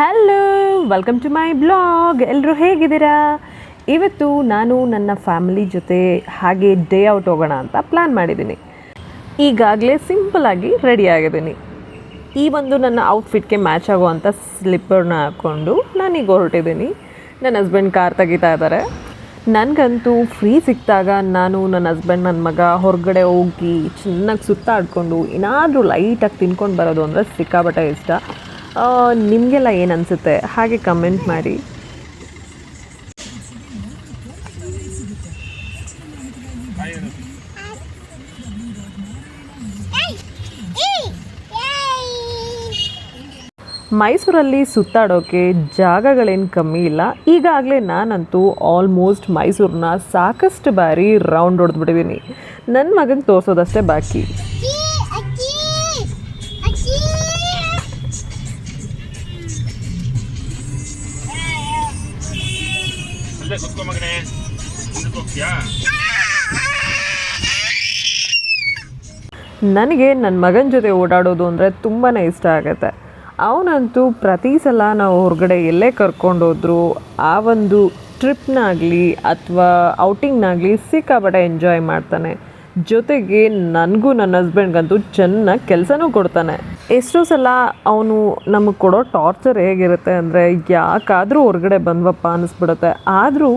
Hello welcome to my blog ಎಲ್ಲರೂ ಹೇಗಿದ್ದೀರಾ? ಇವತ್ತು ನಾನು ನನ್ನ ಫ್ಯಾಮಿಲಿ ಜೊತೆ ಹಾಗೆ ಡೇ ಔಟ್ ಹೋಗೋಣ ಅಂತ ಪ್ಲ್ಯಾನ್ ಮಾಡಿದ್ದೀನಿ. ಈಗಾಗಲೇ ಸಿಂಪಲಾಗಿ ರೆಡಿ ಆಗಿದ್ದೀನಿ. ಈ ಒಂದು ನನ್ನ ಔಟ್ಫಿಟ್ಗೆ ಮ್ಯಾಚ್ ಆಗುವಂಥ ಸ್ಲಿಪ್ಪರ್ನ ಹಾಕ್ಕೊಂಡು ನಾನೀಗ ಹೊರಟಿದ್ದೀನಿ. ನನ್ನ ಹಸ್ಬೆಂಡ್ ಕಾರ್ ತೆಗಿತಾ ಇದ್ದಾರೆ. ನನಗಂತೂ ಫ್ರೀ ಸಿಕ್ಕಿದಾಗ ನಾನು ನನ್ನ ಹಸ್ಬೆಂಡ್ ನನ್ನ ಮಗ ಹೊರಗಡೆ ಹೋಗಿ ಚೆನ್ನಾಗಿ ಸುತ್ತಾಡಿಕೊಂಡು ಏನಾದರೂ ಲೈಟಾಗಿ ತಿನ್ಕೊಂಡು ಬರೋದು ಅಂದರೆ ಸಿಕ್ಕಾಬಟ್ಟೆ ಇಷ್ಟ. ನಿಮಗೆಲ್ಲ ಏನು ಅನಿಸುತ್ತೆ? ಹಾಗೆ ಕಮೆಂಟ್ ಮಾಡಿ. ಮೈಸೂರಲ್ಲಿ ಸುತ್ತಾಡೋಕ್ಕೆ ಜಾಗಗಳೇನು ಕಮ್ಮಿ ಇಲ್ಲ. ಈಗಾಗಲೇ ನಾನಂತೂ ಆಲ್ಮೋಸ್ಟ್ ಮೈಸೂರನ್ನ ಸಾಕಷ್ಟು ಬಾರಿ ರೌಂಡ್ ಹೊಡೆದ್ಬಿಟ್ಟಿದ್ದೀನಿ ನನ್ನ ಮಗನಿಗೆ ತೋರಿಸೋದಷ್ಟೇ ಬಾಕಿ. ಅಲ್ಲೇ ಮಗನೇ ಹೋಗ್ತೀಯಾ ನನಗೆ ನನ್ನ ಮಗನ ಜೊತೆ ಓಡಾಡೋದು ಅಂದರೆ ತುಂಬಾ ಇಷ್ಟ ಆಗುತ್ತೆ. ಅವನಂತೂ ಪ್ರತಿ ಸಲ ನಾವು ಹೊರಗಡೆ ಎಲ್ಲೇ ಕರ್ಕೊಂಡೋದ್ರು ಆ ಒಂದು ಟ್ರಿಪ್ನಾಗಲಿ ಅಥವಾ ಔಟಿಂಗ್ನಾಗಲಿ ಸಿಕ್ಕಾಪಟ್ಟೆ ಎಂಜಾಯ್ ಮಾಡ್ತಾನೆ. ಜೊತೆಗೆ ನನಗೂ ನನ್ನ ಹಸ್ಬೆಂಡ್ಗಂತೂ ಚೆನ್ನಾಗಿ ಕೆಲಸನೂ ಕೊಡ್ತಾನೆ. ಎಷ್ಟೋ ಸಲ ಅವನು ನಮಗೆ ಕೊಡೋ ಟಾರ್ಚರ್ ಹೇಗಿರುತ್ತೆ ಅಂದರೆ, ಯಾಕಾದರೂ ಹೊರಗಡೆ ಬಂದ್ವಪ್ಪ ಅನ್ನಿಸ್ಬಿಡುತ್ತೆ ಆದರೂ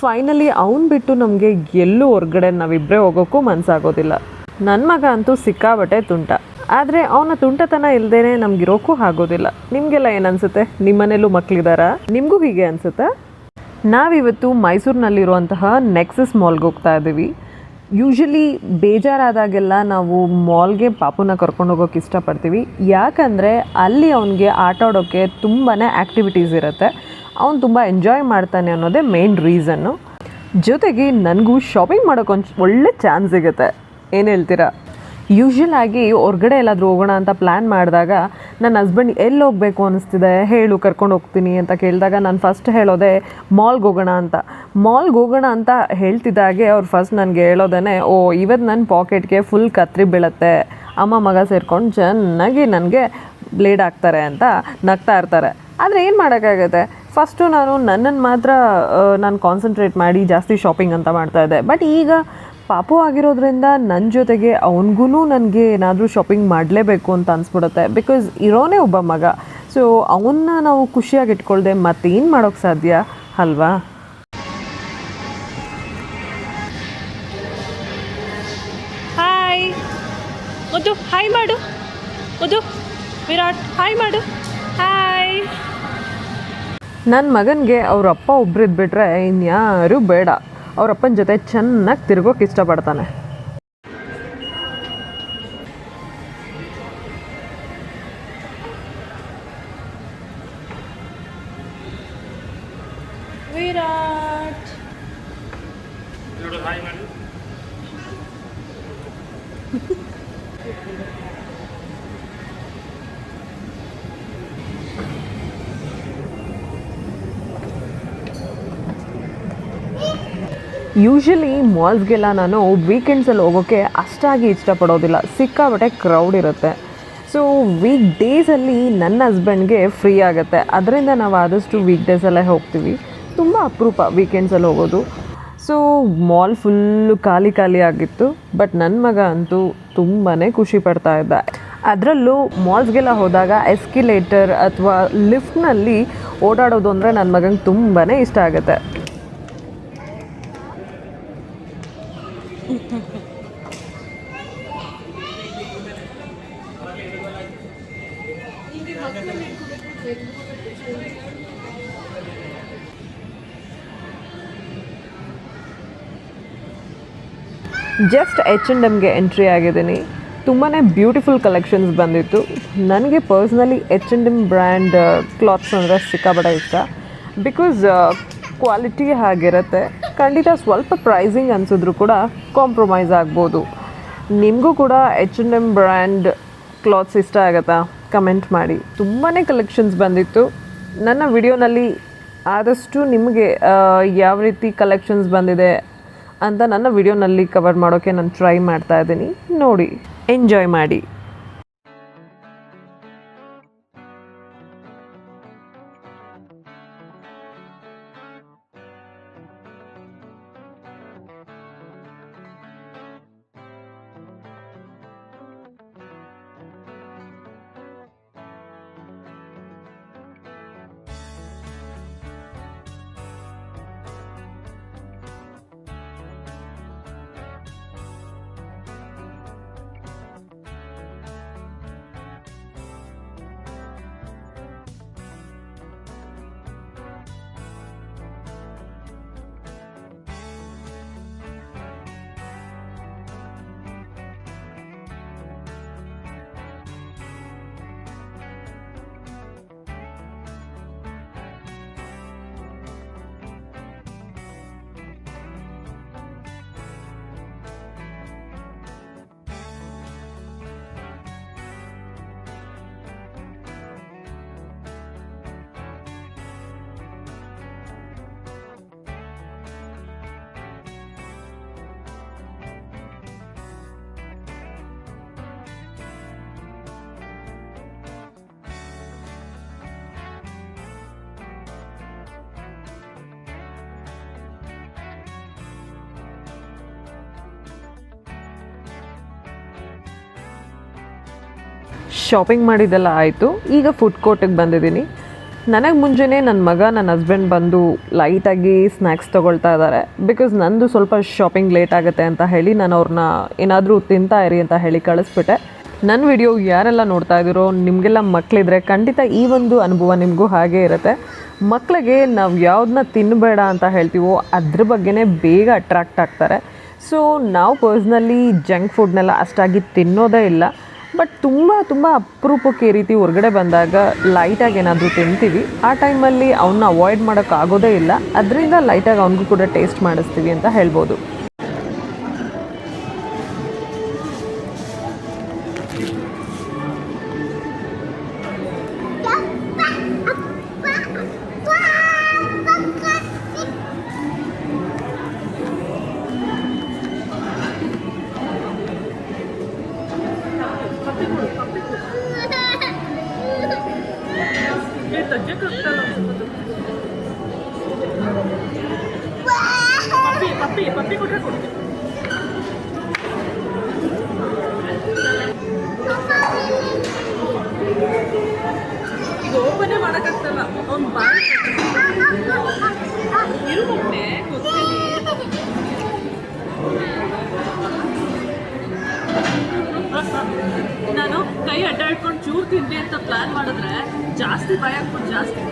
ಫೈನಲಿ ಅವ್ನು ಬಿಟ್ಟು ನಮಗೆ ಎಲ್ಲೂ ಹೊರಗಡೆ ನಾವಿಬ್ಬರೇ ಹೋಗೋಕ್ಕೂ ಮನಸ್ಸಾಗೋದಿಲ್ಲ ನನ್ನ ಮಗ ಅಂತೂ ಸಿಕ್ಕಾಬಟ್ಟೆ ತುಂಟ. ಆದರೆ ಅವನ ತುಂಟತನ ಇಲ್ಲದೇ ನಮ್ಗಿರೋಕ್ಕೂ ಆಗೋದಿಲ್ಲ. ನಿಮಗೆಲ್ಲ ಏನನ್ಸುತ್ತೆ? ನಿಮ್ಮನೇಲೂ ಮಕ್ಕಳಿದಾರಾ ನಿಮಗೂ ಹೀಗೆ ಅನಿಸುತ್ತಾ? ನಾವಿವತ್ತು ಮೈಸೂರಿನಲ್ಲಿರುವಂತಹ ನೆಕ್ಸಸ್ ಮಾಲ್ಗೆ ಹೋಗ್ತಾ ಇದ್ದೀವಿ. ಯೂಶಲಿ ಬೇಜಾರಾದಾಗೆಲ್ಲ ನಾವು ಮಾಲ್ಗೆ ಪಾಪುನ ಕರ್ಕೊಂಡು ಹೋಗೋಕೆ ಇಷ್ಟಪಡ್ತೀವಿ. ಯಾಕಂದರೆ ಅಲ್ಲಿ ಅವನಿಗೆ ಆಟ ಆಡೋಕ್ಕೆ ತುಂಬಾ ಆ್ಯಕ್ಟಿವಿಟೀಸ್ ಇರುತ್ತೆ. ಅವನು ತುಂಬ ಎಂಜಾಯ್ ಮಾಡ್ತಾನೆ ಅನ್ನೋದೇ ಮೇನ್ ರೀಸನ್ನು ಜೊತೆಗೆ ನನಗೂ ಶಾಪಿಂಗ್ ಮಾಡೋಕ್ಕೊಂದು ಒಳ್ಳೆ ಚಾನ್ಸ್ ಸಿಗುತ್ತೆ. ಏನು ಹೇಳ್ತೀರಾ? ಯೂಶ್ವಲ್ ಆಗಿ ಹೊರ್ಗಡೆ ಎಲ್ಲಾದರೂ ಹೋಗೋಣ ಅಂತ ಪ್ಲ್ಯಾನ್ ಮಾಡಿದಾಗ ನನ್ನ ಹಸ್ಬೆಂಡ್ ಎಲ್ಲಿ ಹೋಗಬೇಕು ಅನಿಸ್ತಿದೆ? ಹೇಳು, ಕರ್ಕೊಂಡು ಹೋಗ್ತೀನಿ ಅಂತ ಕೇಳಿದಾಗ ನಾನು ಫಸ್ಟ್ ಹೇಳೋದೆ ಮಾಲ್ಗೆ ಹೋಗೋಣ ಅಂತ. ಮಾಲ್ಗೆ ಹೋಗೋಣ ಅಂತ ಹೇಳ್ತಿದ್ದಾಗೆ ಅವ್ರು ಫಸ್ಟ್ ನನಗೆ ಹೇಳೋದೇ ಓ ಇವತ್ತು ನನ್ನ ಪಾಕೆಟ್ಗೆ ಫುಲ್ ಕತ್ರಿ ಬೀಳತ್ತೆ. ಅಮ್ಮ ಮಗ ಸೇರ್ಕೊಂಡು ಚೆನ್ನಾಗಿ ನನಗೆ ಬ್ಲೇಡ್ ಹಾಕ್ತಾರೆ ಅಂತ ನಗ್ತಾ ಇರ್ತಾರೆ. ಆದರೆ ಏನು ಮಾಡೋಕ್ಕಾಗತ್ತೆ? ಫಸ್ಟು ನಾನು ನನ್ನನ್ನು ಮಾತ್ರ ನಾನು ಕಾನ್ಸಂಟ್ರೇಟ್ ಮಾಡಿ ಜಾಸ್ತಿ ಶಾಪಿಂಗ್ ಅಂತ ಮಾಡ್ತಾ ಇದ್ದೆ. ಬಟ್ ಈಗ ಪಾಪು ಆಗಿರೋದ್ರಿಂದ ನನ್ನ ಜೊತೆಗೆ ಅವನಿಗೂ ನನಗೆ ಏನಾದರೂ ಶಾಪಿಂಗ್ ಮಾಡಲೇಬೇಕು ಅಂತ ಅನಿಸ್ಬಿಡುತ್ತೆ. ಬಿಕಾಸ್ ಇರೋನೇ ಒಬ್ಬ ಮಗ. ಸೊ ಅವನ್ನ ನಾವು ಖುಷಿಯಾಗಿ ಇಟ್ಕೊಳ್ದೆ ಮತ್ತೇನು ಮಾಡೋಕ್ಕೆ ಸಾಧ್ಯ? ಅಲ್ವಾ? ಹಾಯ್ ಮುದ್ದು ಹಾಯ್ ಮಾಡು. ಮುದ್ದು ವಿರಾಟ್ ಹಾಯ್ ಮಾಡು. ಹಾಯ್ ನನ್ನ ಮಗನಿಗೆ ಅವ್ರ ಅಪ್ಪ ಒಬ್ರು ಇದ್ಬಿಟ್ರೆ ಇನ್ಯಾರೂ ಬೇಡ. ಅವ್ರ ಅಪ್ಪನ ಜೊತೆ ಚೆನ್ನಾಗಿ ತಿರ್ಗೋಕೆ ಇಷ್ಟಪಡ್ತಾನೆ ವಿರಾಟ್ ನೋಡು ಹಾಯ್ ಮಾಡಿ ಯೂಶಲಿ ಮಾಲ್ಸ್ಗೆಲ್ಲ ನಾನು ವೀಕೆಂಡ್ಸಲ್ಲಿ ಹೋಗೋಕ್ಕೆ ಅಷ್ಟಾಗಿ ಇಷ್ಟಪಡೋದಿಲ್ಲ. ಸಿಕ್ಕಾಬಟ್ಟೆ ಕ್ರೌಡ್ ಇರುತ್ತೆ. ಸೊ ವೀಕ್ ಡೇಸಲ್ಲಿ ನನ್ನ ಹಸ್ಬೆಂಡ್ಗೆ ಫ್ರೀ ಆಗುತ್ತೆ. ಅದರಿಂದ ನಾವು ಆದಷ್ಟು ವೀಕ್ ಡೇಸಲ್ಲೇ ಹೋಗ್ತೀವಿ. ತುಂಬ ಅಪರೂಪ ವೀಕೆಂಡ್ಸಲ್ಲಿ ಹೋಗೋದು. ಸೊ ಮಾಲ್ ಫುಲ್ಲು ಖಾಲಿ ಖಾಲಿ ಆಗಿತ್ತು. ಬಟ್ ನನ್ನ ಮಗ ಅಂತೂ ತುಂಬಾ ಖುಷಿ ಪಡ್ತಾ ಇದ್ದ. ಅದರಲ್ಲೂ ಮಾಲ್ಸ್ಗೆಲ್ಲ ಹೋದಾಗ ಎಸ್ಕಿಲೇಟರ್ ಅಥವಾ ಲಿಫ್ಟ್ನಲ್ಲಿ ಓಡಾಡೋದು ಅಂದರೆ ನನ್ನ ಮಗಂಗೆ ತುಂಬಾ ಇಷ್ಟ ಆಗುತ್ತೆ. ಜಸ್ಟ್ ಎಚ್ ಆ್ಯಂಡ್ ಎಮ್ಗೆ ಎಂಟ್ರಿ ಆಗಿದ್ದೀನಿ. ತುಂಬಾ ಬ್ಯೂಟಿಫುಲ್ ಕಲೆಕ್ಷನ್ಸ್ ಬಂದಿತ್ತು. ನನಗೆ personally H and M brand clothes ಅಂದರೆ ಸಿಕ್ಕಾಬಡ ಇಷ್ಟ. ಬಿಕಾಸ್ ಕ್ವಾಲಿಟಿ ಹಾಗಿರುತ್ತೆ. ಖಂಡಿತ ಸ್ವಲ್ಪ ಪ್ರೈಸಿಂಗ್ ಅನಿಸಿದ್ರು ಕೂಡ ಕಾಂಪ್ರಮೈಸ್ ಆಗ್ಬೋದು. ನಿಮಗೂ ಕೂಡ H and M brand clothes ಇಷ್ಟ ಆಗುತ್ತಾ? ಕಮೆಂಟ್ ಮಾಡಿ. ತುಂಬಾ ಕಲೆಕ್ಷನ್ಸ್ ಬಂದಿತ್ತು. ನನ್ನ ವಿಡಿಯೋನಲ್ಲಿ ಆದಷ್ಟು ನಿಮಗೆ ಯಾವ ರೀತಿ ಕಲೆಕ್ಷನ್ಸ್ ಬಂದಿದೆ ಅಂತ ನನ್ನ ವಿಡಿಯೋನಲ್ಲಿ ಕವರ್ ಮಾಡೋಕ್ಕೆ ನಾನು ಟ್ರೈ ಮಾಡ್ತಾ ಇದ್ದೀನಿ. ನೋಡಿ ಎಂಜಾಯ್ ಮಾಡಿ. ಶಾಪಿಂಗ್ ಮಾಡಿದ್ದೆಲ್ಲ ಆಯಿತು. ಈಗ ಫುಡ್ ಕೋರ್ಟಿಗೆ ಬಂದಿದ್ದೀನಿ. ನನಗೆ ಮುಂಚೆನೇ ನನ್ನ ಮಗ ನನ್ನ ಹಸ್ಬೆಂಡ್ ಬಂದು ಲೈಟಾಗಿ ಸ್ನ್ಯಾಕ್ಸ್ ತೊಗೊಳ್ತಾ ಇದ್ದಾರೆ ಬಿಕಾಸ್ ನಂದು ಸ್ವಲ್ಪ ಶಾಪಿಂಗ್ ಲೇಟ್ ಆಗುತ್ತೆ ಅಂತ ಹೇಳಿ ನಾನು ಅವ್ರನ್ನ ಏನಾದರೂ ತಿಂತಾ ಇರಿ ಅಂತ ಹೇಳಿ ಕಳಿಸ್ಬಿಟ್ಟೆ. ನನ್ನ ವಿಡಿಯೋ ಯಾರೆಲ್ಲ ನೋಡ್ತಾ ಇದ್ದೀರೋ ನಿಮಗೆಲ್ಲ ಮಕ್ಕಳಿದ್ರೆ ಖಂಡಿತ ಈ ಒಂದು ಅನುಭವ ನಿಮಗೂ ಹಾಗೇ ಇರುತ್ತೆ. ಮಕ್ಕಳಿಗೆ ನಾವು ಯಾವ್ದನ್ನ ತಿನ್ನಬೇಡ ಅಂತ ಹೇಳ್ತೀವೋ, ಅದ್ರ ಬಗ್ಗೆನೇ ಬೇಗ ಅಟ್ರಾಕ್ಟ್ ಆಗ್ತಾರೆ. ಸೊ ನಾವು ಪರ್ಸ್ನಲಿ ಜಂಕ್ ಫುಡ್ನೆಲ್ಲ ಅಷ್ಟಾಗಿ ತಿನ್ನೋದೇ ಇಲ್ಲ. ಬಟ್ ತುಂಬ ತುಂಬ ಅಪರೂಪಕ್ಕೆ ಈ ರೀತಿ ಹೊರಗಡೆ ಬಂದಾಗ ಲೈಟಾಗಿ ಏನಾದರೂ ತಿಂತೀವಿ. ಆ ಟೈಮಲ್ಲಿ ಅವನ್ನ ಅವಾಯ್ಡ್ ಮಾಡೋಕ್ಕಾಗೋದೇ ಇಲ್ಲ. ಅದರಿಂದ ಲೈಟಾಗಿ ಅವನಿಗೂ ಕೂಡ ಟೇಸ್ಟ್ ಮಾಡಿಸ್ತೀವಿ ಅಂತ ಹೇಳ್ಬೋದು. 나 찍었잖 아. Papi, papi, papi corre corre. ಇದು ಓಪನೇ ಮಾಡಕ್ಕಾಗ್ತಲ್ಲ ಅವ್ನು ಬಾಯಿ ಇರು ಮೊನ್ನೆ ಗೊತ್ತೇನೆ ನಾನು ಕೈ ಅಡ್ಡಾಡ್ಕೊಂಡು ಚೂರು ತಿಂದೆ ಅಂತ ಪ್ಲಾನ್ ಮಾಡಿದ್ರೆ ಜಾಸ್ತಿ ಭಯ ಹಾಕ್ಬಿಟ್ಟು ಜಾಸ್ತಿ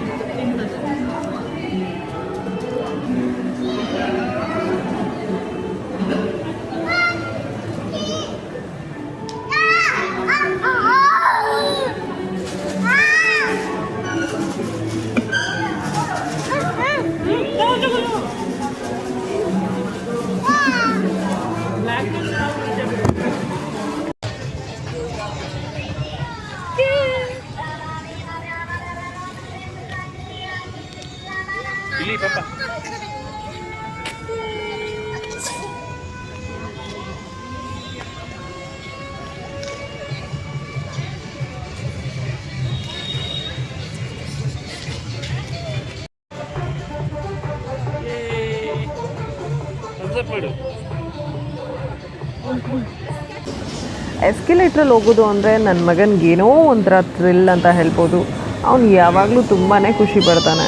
ಎಸ್ಕಿಲೇಟ್ರಲ್ಲಿ ಹೋಗೋದು ಅಂದರೆ ನನ್ನ ಮಗನಿಗೇನೋ ಒಂಥರ ಥ್ರಿಲ್ ಅಂತ ಹೇಳ್ಬೋದು. ಅವನು ಯಾವಾಗಲೂ ತುಂಬಾ ಖುಷಿ ಪಡ್ತಾನೆ.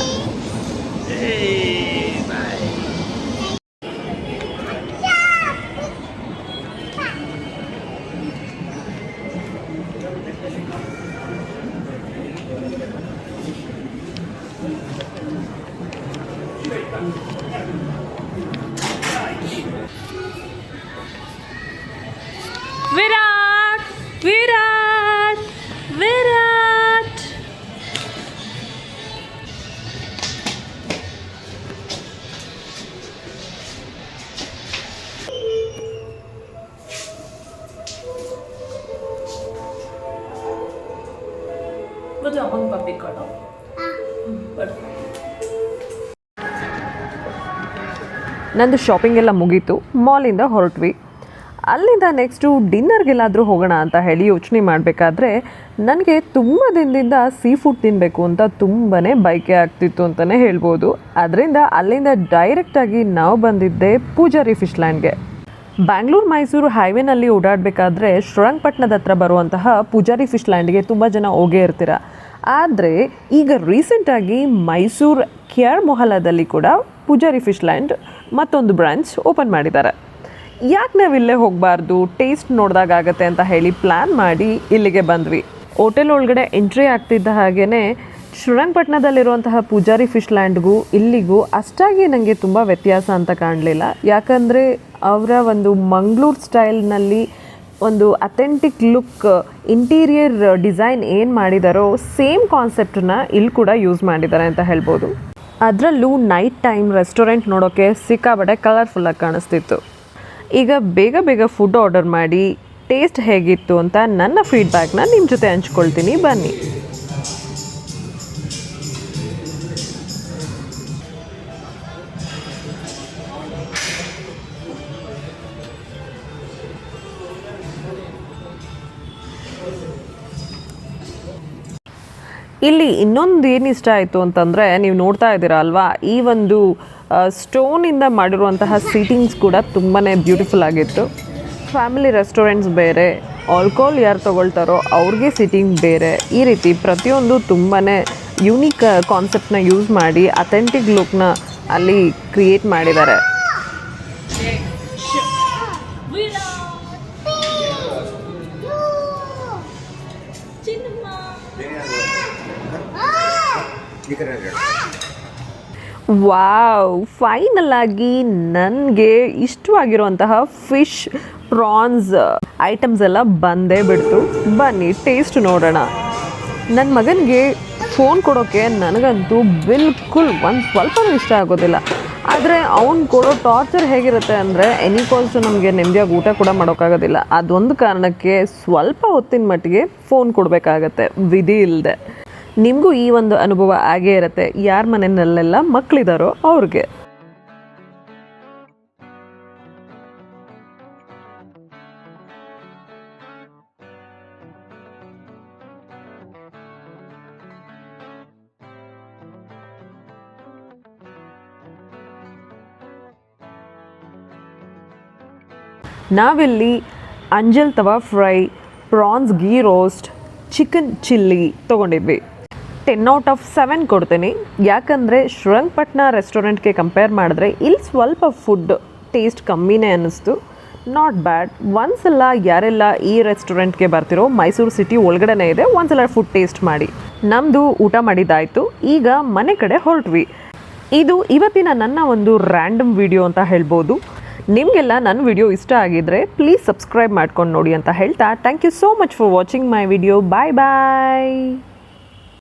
ನಂದು ಶಾಪಿಂಗ್ ಎಲ್ಲ ಮುಗೀತು. ಮಾಲಿಂದ ಹೊರಟ್ವಿ. ಅಲ್ಲಿಂದ ನೆಕ್ಸ್ಟು ಡಿನ್ನರ್ಗೆಲ್ಲಾದರೂ ಹೋಗೋಣ ಅಂತ ಹೇಳಿ ಯೋಚನೆ ಮಾಡಬೇಕಾದ್ರೆ, ನನಗೆ ತುಂಬ ದಿನದಿಂದ ಸೀ ಫುಡ್ ತಿನ್ನಬೇಕು ಅಂತ ತುಂಬಾ ಬಯಕೆ ಆಗ್ತಿತ್ತು ಅಂತಲೇ ಹೇಳ್ಬೋದು. ಅದರಿಂದ ಅಲ್ಲಿಂದ ಡೈರೆಕ್ಟಾಗಿ ನಾವು ಬಂದಿದ್ದೆ ಪೂಜಾರಿ ಫಿಶ್ ಲ್ಯಾಂಡ್ಗೆ ಬ್ಯಾಂಗ್ಳೂರು ಮೈಸೂರು ಹೈವೇನಲ್ಲಿ ಓಡಾಡಬೇಕಾದ್ರೆ ಶ್ರೀರಂಗಪಟ್ಟಣದ ಹತ್ರ ಬರುವಂತಹ ಪೂಜಾರಿ ಫಿಶ್ ಲ್ಯಾಂಡ್ಗೆ ತುಂಬ ಜನ ಹೋಗೇ ಇರ್ತೀರ. ಆದರೆ ಈಗ ರೀಸೆಂಟಾಗಿ ಮೈಸೂರು ಕೆ ಆರ್ ಮೊಹಲಾದಲ್ಲಿ ಕೂಡ ಪೂಜಾರಿ ಫಿಶ್ ಲ್ಯಾಂಡ್ ಮತ್ತೊಂದು ಬ್ರಾಂಚ್ ಓಪನ್ ಮಾಡಿದ್ದಾರೆ. ಯಾಕೆ ನಾವು ಇಲ್ಲೇ ಹೋಗಬಾರ್ದು? ಟೇಸ್ಟ್ ಆಗುತ್ತೆ ಅಂತ ಹೇಳಿ ಪ್ಲ್ಯಾನ್ ಮಾಡಿ ಇಲ್ಲಿಗೆ ಬಂದ್ವಿ. ಹೋಟೆಲ್ ಒಳಗಡೆ ಎಂಟ್ರಿ ಆಗ್ತಿದ್ದ ಹಾಗೇ ಶ್ರೀರಂಗಪಟ್ಟಣದಲ್ಲಿರುವಂತಹ ಪೂಜಾರಿ ಫಿಶ್ ಲ್ಯಾಂಡ್ಗೂ ಇಲ್ಲಿಗೂ ಅಷ್ಟಾಗಿ ನನಗೆ ತುಂಬ ವ್ಯತ್ಯಾಸ ಅಂತ ಕಾಣಲಿಲ್ಲ. ಯಾಕಂದರೆ ಅವರ ಒಂದು ಮಂಗಳೂರು ಸ್ಟೈಲ್ನಲ್ಲಿ ಒಂದು ಅಥೆಂಟಿಕ್ ಲುಕ್, ಇಂಟೀರಿಯರ್ ಡಿಸೈನ್ ಏನು ಮಾಡಿದಾರೋ ಸೇಮ್ ಕಾನ್ಸೆಪ್ಟನ್ನ ಇಲ್ಲಿ ಕೂಡ ಯೂಸ್ ಮಾಡಿದ್ದಾರೆ ಅಂತ ಹೇಳ್ಬೋದು. ಅದರಲ್ಲೂ ನೈಟ್ ಟೈಮ್ ರೆಸ್ಟೋರೆಂಟ್ ನೋಡೋಕ್ಕೆ ಸಿಕ್ಕಾಬಟ್ಟೆ ಕಲರ್ಫುಲ್ಲಾಗಿ ಕಾಣಿಸ್ತಿತ್ತು. ಈಗ ಬೇಗ ಬೇಗ ಫುಡ್ ಆರ್ಡರ್ ಮಾಡಿ ಟೇಸ್ಟ್ ಹೇಗಿತ್ತು ಅಂತ ನನ್ನ ಫೀಡ್ಬ್ಯಾಕ್ನ ನಿಮ್ಮ ಜೊತೆ ಹಂಚ್ಕೊಳ್ತೀನಿ. ಬನ್ನಿ. ಇಲ್ಲಿ ಇನ್ನೊಂದು ಏನು ಇಷ್ಟ ಆಯಿತು ಅಂತಂದರೆ ನೀವು ನೋಡ್ತಾ ಇದ್ದೀರಾ ಅಲ್ವಾ? ಈ ಒಂದು ಸ್ಟೋನಿಂದ ಮಾಡಿರುವಂತಹ ಸೀಟಿಂಗ್ಸ್ ಕೂಡ ತುಂಬಾ ಬ್ಯೂಟಿಫುಲ್ ಆಗಿತ್ತು. ಫ್ಯಾಮಿಲಿ ರೆಸ್ಟೋರೆಂಟ್ಸ್ ಬೇರೆ ಆಲ್ಕೋಹಾಲ್ ಯಾರು ತೊಗೊಳ್ತಾರೋ ಅವ್ರಿಗೆ ಸಿಟ್ಟಿಂಗ್ ಬೇರೆ. ಈ ರೀತಿ ಪ್ರತಿಯೊಂದು ತುಂಬಾ ಯುನೀಕ್ ಕಾನ್ಸೆಪ್ಟನ್ನ ಯೂಸ್ ಮಾಡಿ ಅಥೆಂಟಿಕ್ ಲುಕ್ನ ಅಲ್ಲಿ ಕ್ರಿಯೇಟ್ ಮಾಡಿದ್ದಾರೆ. ವಾವ್ ಫೈನಲ್ ಆಗಿ ನನಗೆ ಇಷ್ಟವಾಗಿರುವಂತಹ ಫಿಶ್ ಪ್ರಾನ್ಸ್ ಐಟಮ್ಸ್ ಎಲ್ಲ ಬಂದೇ ಬಿಡ್ತು. ಬನ್ನಿ ಟೇಸ್ಟ್ ನೋಡೋಣ. ನನ್ನ ಮಗನಿಗೆ ಫೋನ್ ಕೊಡೋಕ್ಕೆ ನನಗಂತೂ ಬಿಲ್ಕುಲ್ ಒಂದು ಸ್ವಲ್ಪನೂ ಇಷ್ಟ ಆಗೋದಿಲ್ಲ. ಆದರೆ ಅವ್ನು ಕೊಡೋ ಟಾರ್ಚರ್ ಹೇಗಿರುತ್ತೆ ಅಂದರೆ ಎನಿ ಕಾಲ್ಸು ನಮಗೆ ನೆಮ್ಮದಿಯಾಗಿ ಊಟ ಕೂಡ ಮಾಡೋಕ್ಕಾಗೋದಿಲ್ಲ. ಅದೊಂದು ಕಾರಣಕ್ಕೆ ಸ್ವಲ್ಪ ಹೊತ್ತಿನ ಮಟ್ಟಿಗೆ ಫೋನ್ ಕೊಡಬೇಕಾಗತ್ತೆ. ವಿಧಿ ಇಲ್ಲದೆ ನಿಮಗೂ ಈ ಒಂದು ಅನುಭವ ಆಗೇ ಇರುತ್ತೆ. ಯಾರ ಮನೆಯಲ್ಲೆಲ್ಲ ಮಕ್ಕಳಿದಾರೋ ಅವ್ರಿಗೆ. ನಾವಿಲ್ಲಿ anjal tawa fry, prawns ghee roast, chicken chilli ತೊಗೊಂಡಿದ್ವಿ. Ten out of seven ಕೊಡ್ತೀನಿ. ಯಾಕಂದರೆ ಶ್ರಂಗಪಟ್ಣ ರೆಸ್ಟೋರೆಂಟ್ಗೆ ಕಂಪೇರ್ ಮಾಡಿದ್ರೆ ಇಲ್ಲಿ ಸ್ವಲ್ಪ ಫುಡ್ ಟೇಸ್ಟ್ ಕಮ್ಮಿನೇ ಅನ್ನಿಸ್ತು. ನಾಟ್ ಬ್ಯಾಡ್ ಒಂದ್ಸಲ ಯಾರೆಲ್ಲ ಈ ರೆಸ್ಟೋರೆಂಟ್ಗೆ ಬರ್ತಿರೋ ಮೈಸೂರು ಸಿಟಿ ಒಳಗಡೆನೇ ಇದೆ ಒಂದ್ಸಲ ಫುಡ್ ಟೇಸ್ಟ್ ಮಾಡಿ. ನಮ್ಮದು ಊಟ ಮಾಡಿದ್ದಾಯಿತು. ಈಗ ಮನೆ ಕಡೆ ಹೊರಟ್ವಿ. ಇದು ಇವತ್ತಿನ ನನ್ನ ಒಂದು ರ್ಯಾಂಡಮ್ ವಿಡಿಯೋ ಅಂತ ಹೇಳ್ಬೋದು. ನಿಮಗೆಲ್ಲ ನನ್ನ ವಿಡಿಯೋ ಇಷ್ಟ ಆಗಿದ್ರೆ ಪ್ಲೀಸ್ ಸಬ್ಸ್ಕ್ರೈಬ್ ಮಾಡ್ಕೊಂಡು ನೋಡಿ ಅಂತ ಹೇಳ್ತಾ. Thank you so much for watching my video bye bye